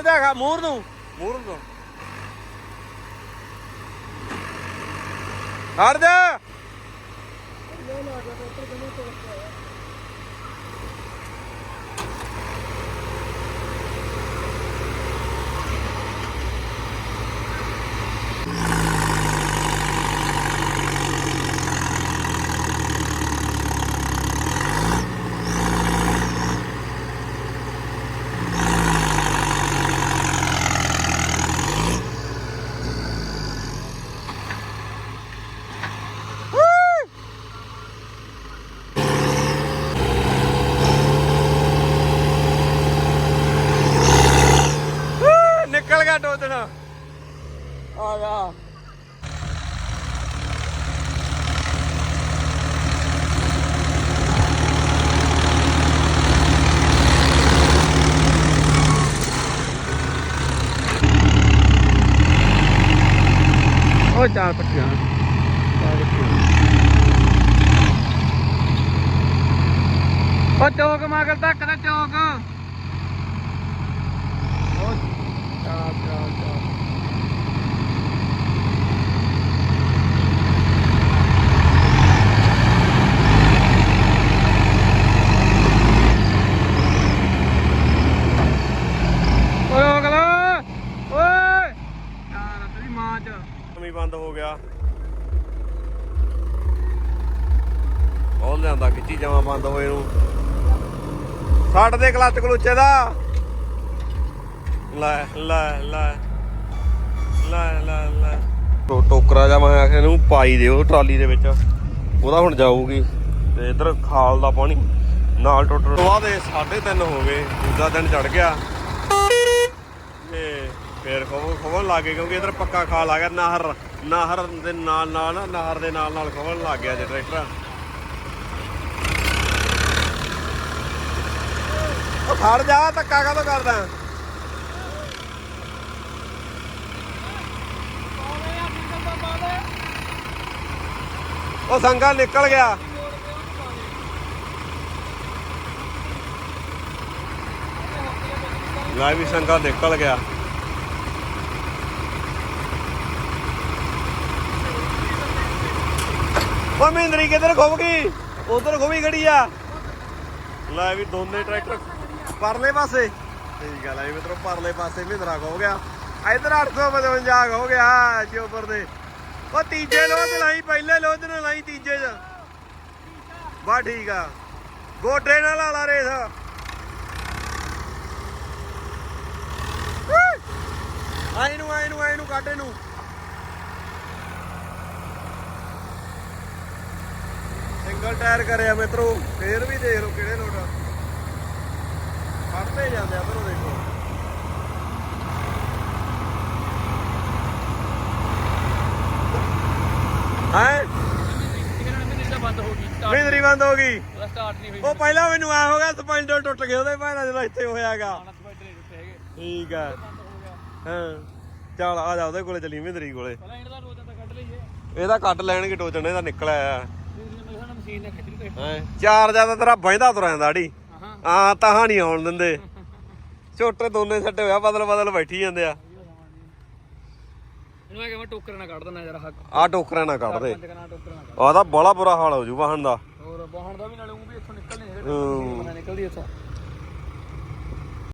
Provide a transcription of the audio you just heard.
ਜਾ ਖਾ ਮੂਰ ਨੂੰ। ਮੂਰ ਨੂੰ। ਖੜ ਜਾ ਨਿਕਲ ਗਿਆ ਟੋਦਣਾ ਆ ਗਿਆ ਉਹ ਚਾਰ ਪੱਟੀਆਂ। ਚਾਰ ਪੱਟੀਆਂ। ਉਹ ਚੌਕ ਮਗਰ ਤੱਕ ਦਾ ਚੌਕ। ਉਹ ਚਾਰ ਚਾਰ ਚਾਰ ਓਏ ਅਗਲਾ ਓਏ ਯਾਰ ਤੇਰੀ ਮਾਂ ਚ ਵੀ ਬੰਦ ਹੋ ਗਿਆ। ਉਹ ਲਿਆਂਦਾ ਖਿੱਚੀ ਜਾਵਾਂ ਬੰਦ ਹੋਏ ਨੂੰ। ਛੱਡ ਦੇ ਕਲੱਚ ਕਲੂਚੇ ਦਾ। ਲੈ ਲੈ ਲੈ। ਲੈ ਲੈ ਲੈ। ਟੋਕਰਾ ਜਾ ਮੈਂ ਆਖਿਆ ਇਹਨੂੰ ਪਾਈ ਦਿਓ ਟਰਾਲੀ ਦੇ ਵਿੱਚ। ਉਹਦਾ ਹੁਣ ਜਾਊਗੀ। ਤੇ ਇਧਰ ਖਾਲ ਦਾ ਪਾਣੀ ਨਾਲ ਟੋਟਰ ਤੋਂ ਬਾਅਦ ਇਹ 3:30 ਹੋ ਗਏ। ਦੂਜਾ ਦਿਨ ਚੜ ਗਿਆ। ਫੇਰ ਖੋਵ ਖੋਵਣ ਲੱਗ ਗਏ ਕਿਉਂਕਿ ਇਧਰ ਪੱਕਾ ਖਾਲ ਆ ਗਿਆ। ਨਹਿਰ ਨਹਿਰ ਦੇ ਨਾਲ ਨਾਲ, ਨਹਿਰ ਦੇ ਨਾਲ ਨਾਲ ਖੋਵਣ ਲੱਗ ਗਿਆ ਜੇ ਟਰੈਕਟਰ। ਉਹ ਖੜ ਜਾ, ਧੱਕਾ ਕਾਹਤੋਂ ਕਰਦਾ? ਉਹ ਸੰਗਾ ਨਿਕਲ ਗਿਆ। ਲੈ ਵੀ ਸੰਗਾ ਨਿਕਲ ਗਿਆ। ਉਹ ਮਹਿੰਦਰੀ ਕਿੱਧਰ ਖੁੱਭ ਗਈ? ਉਧਰ ਖੁੱਭੀ ਖੜੀ ਆ। ਲੈ ਵੀ ਦੋਨੇ ਟਰੈਕਟਰ ਪਰਲੇ ਪਾਸੇ। ਠੀਕ ਗੱਲ ਹੈ ਵੀ ਮਿੱਤਰੋ ਪਰਲੇ ਪਾਸੇ ਮਹਿੰਦਰਾ ਖੁੱਭ ਗਿਆ। ਇਧਰ 855 ਹੋ ਗਿਆ ਚੋਪਰ ਦੇ। ਉਹ ਤੀਜੇ ਤੇ ਲਾਈ ਪਹਿਲੇ ਤੇ ਨਾ ਲਾਈ ਤੀਜੇ ਚ। ਬਾ ਠੀਕ ਆ। ਗੋਡੇ ਨਾਲ ਲਾ ਲਾ ਰੇਸ। ਆਈ ਨੂੰ ਆਈ ਨੂੰ ਆਈ ਨੂੰ ਸਿੰਗਲ ਟਾਇਰ ਕਰਿਆ ਮਿੱਤਰੋ ਫੇਰ ਵੀ ਦੇਖ ਲਓ ਕਿਹੜੇ ਲੋਟ ਕੱਢਦੇ ਜਾਂਦੇ ਆ ਪਰੋਂ ਦੇਖੋ। ਹੈ? ਬੰਦ ਹੋ ਗਈ ਮਿੰਦਰੀ ਬੰਦ ਹੋ ਗਈ। ਸਟਾਰਟ ਨਹੀਂ ਹੋਈ ਉਹ ਪਹਿਲਾਂ ਮੈਨੂੰ ਆ ਹੋ ਗਿਆ ਸਪਾਈਂਡਰ ਟੁੱਟ ਗਿਆ ਉਹਦੇ ਭਾਣਾ ਜਦੋਂ ਇੱਥੇ ਹੋਇਆਗਾ ਹੈਗੇ। ਠੀਕ ਆ। ਹੋ ਚੱਲ ਆ ਜਾ ਉਹਦੇ ਕੋਲੇ ਚੱਲੀ ਮਿੰਦਰੀ ਕੋਲੇ। ਇਹਦਾ ਕੱਟ ਲੈਣਗੇ ਟੋਚਣ ਇਹਦਾ ਨਿਕਲ ਆਇਆ। ਮਸ਼ੀਨ ਨੇ ਖਿੱਚ ਲਈ ਤੇ ਹੈ? ਚਾਰ ਜ਼ਿਆਦਾ ਤੇਰਾ ਬਹਿੰਦਾ ਤੁਰ ਜਾਂਦਾ ਹਾਂ। ਆ ਤਾਂ ਨਹੀਂ ਆਉਣ ਦਿੰਦੇ। ਛੋਟੇ ਦੋਨੇ ਛੱਡੇ ਹੋਇਆ ਬਦਲ ਬਦਲ ਬੈਠੀ ਜਾਂਦੇ ਆ। ਇਹਨੂੰ ਮੈਂ ਕਿਹਾ ਟੋਕਰ ਨਾ ਕੱਢ ਦੇਣਾ ਜਰਾ ਹੱਕ। ਆ ਟੋਕਰਾਂ ਨਾ ਕੱਢ ਦੇ ਬੰਦ ਕਰਨਾ ਟੋਕਰ ਨਾ ਕੱਢ। ਆ ਤਾਂ ਬੜਾ ਬੁਰਾ ਹਾਲ ਹੋ ਜੂ ਵਾਹਣ ਦਾ। ਹੋਰ ਬਾਹਣ ਦਾ ਵੀ ਨਾਲੇ ਉਹ ਵੀ ਇੱਥੋਂ ਨਿਕਲ ਨਹੀਂ ਹੂੰ। ਹੈਗਾ ਨਿਕਲਦੀ ਇੱਥੋਂ।